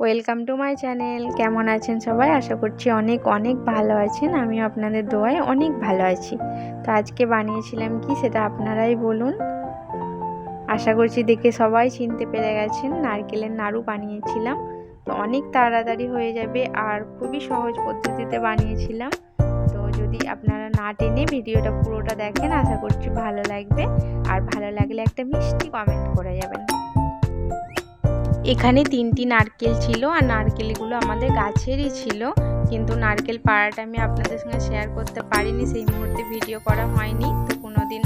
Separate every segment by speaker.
Speaker 1: Welcome to my channel কেমন আছেন সবাই? আশা করছি অনেক অনেক ভালো আছেন। আমিও আপনাদের দোয়ায় অনেক ভালো আছি। তো আজকে বানিয়েছিলাম কি সেটা আপনারাই বলুন। আশা করছি দেখে সবাই চিনতে পেরে গেছেন। নারকেলের নাড়ু বানিয়েছিলাম। তো অনেক তাড়াতাড়ি হয়ে যাবে আর খুবই সহজ পদ্ধতিতে বানিয়েছিলাম। তো যদি আপনারা না টেনে ভিডিওটা পুরোটা দেখেন, আশা করছি ভালো লাগবে। আর ভালো লাগলে একটা মিষ্টি কমেন্ট করে যাবেন। এখানে তিনটি নারকেল ছিল আর নারকেলগুলো আমাদের গাছেরই ছিল। কিন্তু নারকেল পাড়াটা আমি আপনাদের সঙ্গে শেয়ার করতে পারিনি, সেই মুহূর্তে ভিডিও করা হয়নি। তো কোনো দিন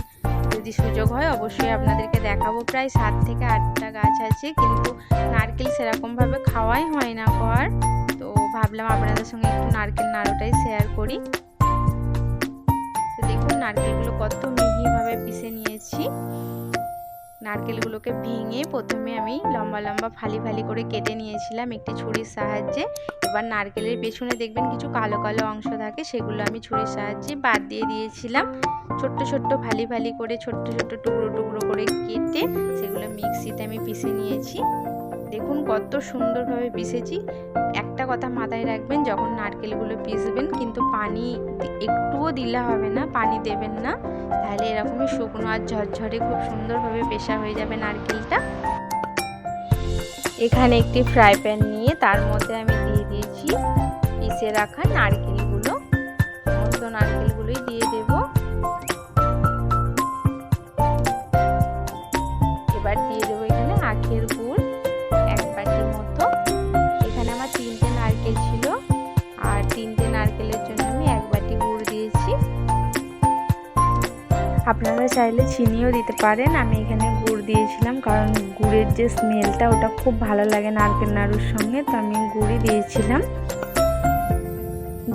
Speaker 1: যদি সুযোগ হয়, অবশ্যই আপনাদেরকে দেখাবো। প্রায় সাত থেকে আটটা গাছ আছে, কিন্তু নারকেল সেরকমভাবে খাওয়াই হয় না ঘর। তো ভাবলাম আপনাদের সঙ্গে একটু নারকেল নাড়ুটাই শেয়ার করি। তো দেখুন, নারকেলগুলো কত মিহিভাবে পিষে নিয়েছি। নারকেলগুলোকে ভেঙে প্রথমে আমি লম্বা লম্বা ফালি ফালি করে কেটে নিয়েছিলাম একটি ছুরির সাহায্যে। এবার নারকেলের পেছনে দেখবেন কিছু কালো কালো অংশ থাকে, সেগুলো আমি ছুরির সাহায্যে বাদ দিয়ে দিয়েছিলাম। ছোট্ট ছোট্ট ফালি ফালি করে ছোট্ট ছোট্ট টুকরো টুকরো করে কেটে সেগুলো মিক্সিতে আমি পিষে নিয়েছি। দেখুন কত সুন্দরভাবে পিষেছি। একটা কথা মাথায় রাখবেন, যখন নারকেলগুলো পিসবেন কিন্তু পানি একটুও দিলে হবে না, পানি দেবেন না। তাহলে এরকমই শুকনো আর ঝরঝরে খুব সুন্দরভাবে পেশা হয়ে যাবে নারকেলটা। এখানে একটি ফ্রাই প্যান নিয়ে তার মধ্যে আমি দিয়ে দিয়েছি, পিষে রাখা নারকেলগুলো। সমস্ত নারকেলগুলোই দিয়ে দেব। আপনারা চাইলে চিনিও দিতে পারেন। আমি এখানে গুড় দিয়েছিলাম কারণ গুড়ের যে স্মেলটা ওটা খুব ভালো লাগে নারকেল নাড়ুর সঙ্গে, তো আমি গুড়ই দিয়েছিলাম।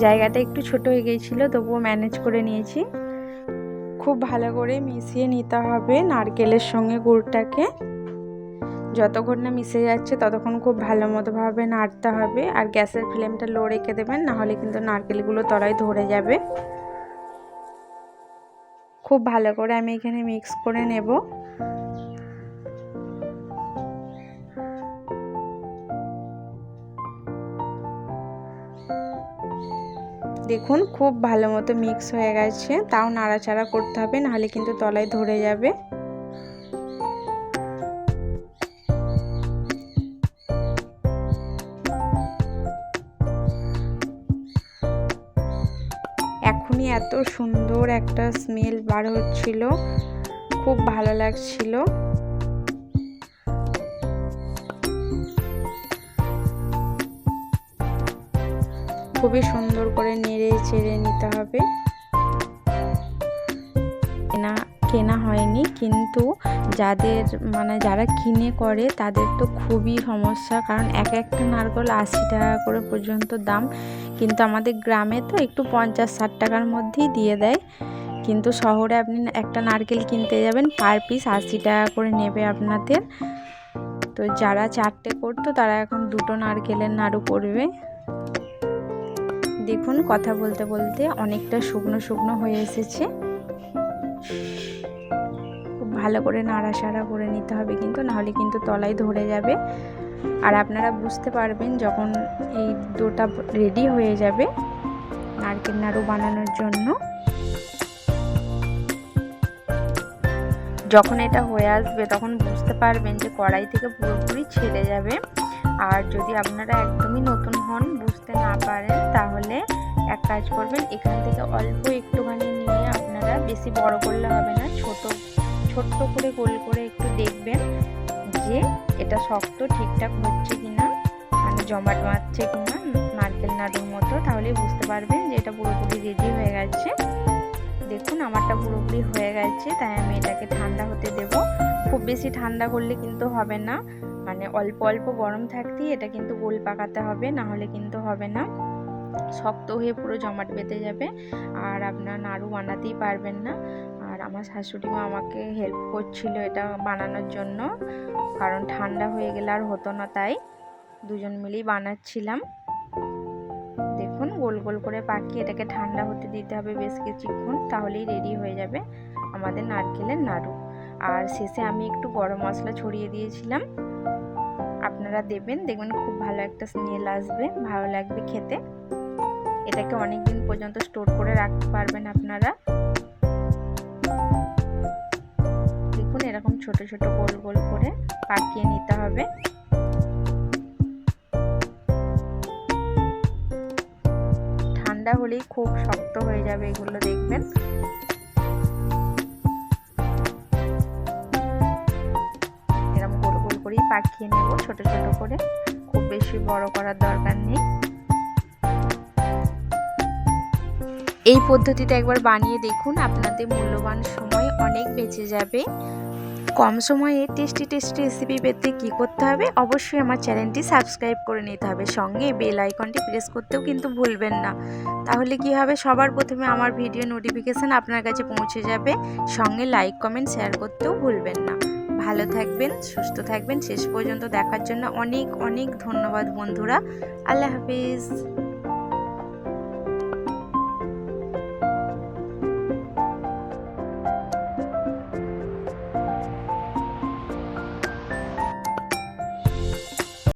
Speaker 1: জায়গাটা একটু ছোট হয়ে গিয়েছিল, তবুও ম্যানেজ করে নিয়েছি। খুব ভালো করে মিশিয়ে নিতে হবে নারকেলের সঙ্গে গুড়টাকে। যতক্ষণ না মিশে যাচ্ছে ততক্ষণ খুব ভালো মতোভাবে নাড়তে হবে। আর গ্যাসের ফ্লেমটা লো রেখে দেবেন, নাহলে কিন্তু নারকেলগুলো তলায় ধরে যাবে। খুব ভালো করে আমি এখানে মিক্স করে নেব। দেখুন, খুব ভালো মতো মিক্স হয়ে গেছে। তাও নাড়াচাড়া করতে হবে, নাহলে কিন্তু তলায় ধরে যাবে। এখনই এত সুন্দর একটা স্মেল বার হচ্ছিল। খুব ভালো লাগছিল। খুবই সুন্দর করে নেড়ে চেড়ে নিতে হবে। কেনা কেনা হয়নি, কিন্তু যাদের মানে যারা কিনে করে, তাদের তো খুবই সমস্যা। কারণ এক একটা নারকল আশি টাকা করে পর্যন্ত দাম। কিন্তু আমাদের গ্রামে তো একটু পঞ্চাশ ষাট টাকার মধ্যেই দিয়ে দেয়। কিন্তু শহরে আপনি একটা নারকেল কিনতে যাবেন, পার পিস আশি টাকা করে নেবে আপনাদের। তো যারা চারটে করতো, তারা এখন দুটো নারকেলের নাড়ু করবে। দেখুন, কথা বলতে বলতে অনেকটা শুকনো শুকনো হয়ে এসেছে। ভালো করে নাড়াচাড়া করে নিতে হবে কিন্তু, নাহলে কিন্তু তলায় ধরে যাবে। আর আপনারা বুঝতে পারবেন যখন এই ডোটা রেডি হয়ে যাবে নারকেল নাড়ু বানানোর জন্য। যখন এটা হয়ে আসবে তখন বুঝতে পারবেন যে কড়াই থেকে পুরোপুরি ছেড়ে যাবে। আর যদি আপনারা একদমই নতুন হন, বুঝতে না পারেন, তাহলে এক কাজ করবেন, এখান থেকে অল্প একটুখানি নিয়ে আপনারা বেশি বড় করলে হবে না, ছোট ছোট্ট করে গোল করে একটু দেখবেন যে এটা শক্ত ঠিকঠাক হচ্ছে কিনা মানে জমাট বাঁধছে কিনা, নারকেল নাড়ুর মতো তাহলেই বুঝতে পারবেন যে এটা পুরোপুরি রেডি হয়ে গেছে। দেখুন, আমারটা পুরোপুরি হয়ে গেছে, তাই আমি এটাকে ঠান্ডা হতে দেব। খুব বেশি ঠান্ডা করলে কিন্তু হবে না মানে অল্প অল্প গরম থাকতেই এটা কিন্তু গোল পাকাতে হবে, না হলে কিন্তু হবে না। শক্ত হয়ে পুরো জমাট বেঁধে যাবে। আর আপনার নাড়ু বানাতেই পারবেন না। আর আমার শাশুড়ি মা আমাকে হেল্প করছিল এটা বানানোর জন্য। কারণ ঠান্ডা হয়ে গেলে আর হতো না তাই। দুজন মিলেই বানাচ্ছিলাম। দেখুন, গোল গোল করে পাকিয়ে এটাকে ঠান্ডা হতে দিতে হবে বেশ কিছুক্ষণ, তাহলেই রেডি হয়ে যাবে আমাদের নারকেলের নাড়ু। আর শেষে আমি একটু গরম মশলা ছড়িয়ে দিয়েছিলাম। আপনারা দেবেন, দেখবেন খুব ভালো একটা স্মেল আসবে, ভালো লাগবে খেতে। এটাকে অনেক দিন পর্যন্ত স্টোর করে রাখতে পারবেন আপনারা। দেখুন, এরকম ছোট ছোট গোল গোল করে পাকিয়ে নিতে হবে। ঠান্ডা হলেই খুব শক্ত হয়ে যাবে এগুলো, দেখবেন। এরকম গোল গোল করেই পাকিয়ে নেব, ছোট ছোট করে। খুব বেশি বড় করার দরকার নেই। এই পদ্ধতিতে একবার বানিয়ে দেখুন, আপনাদের মূল্যবান সময় অনেক বেঁচে যাবে। কম সময়ে টেস্টি টেস্টি রেসিপি পেতে কী করতে হবে? অবশ্যই আমার চ্যানেলটি সাবস্ক্রাইব করে নিতে হবে। সঙ্গে বেল আইকনটি প্রেস করতেও কিন্তু ভুলবেন না। তাহলে কি হবে? সবার প্রথমে আমার ভিডিও নোটিফিকেশান আপনার কাছে পৌঁছে যাবে। সঙ্গে লাইক কমেন্ট শেয়ার করতেও ভুলবেন না। ভালো থাকবেন, সুস্থ থাকবেন। শেষ পর্যন্ত দেখার জন্য অনেক অনেক ধন্যবাদ বন্ধুরা। আল্লাহ হাফিজ।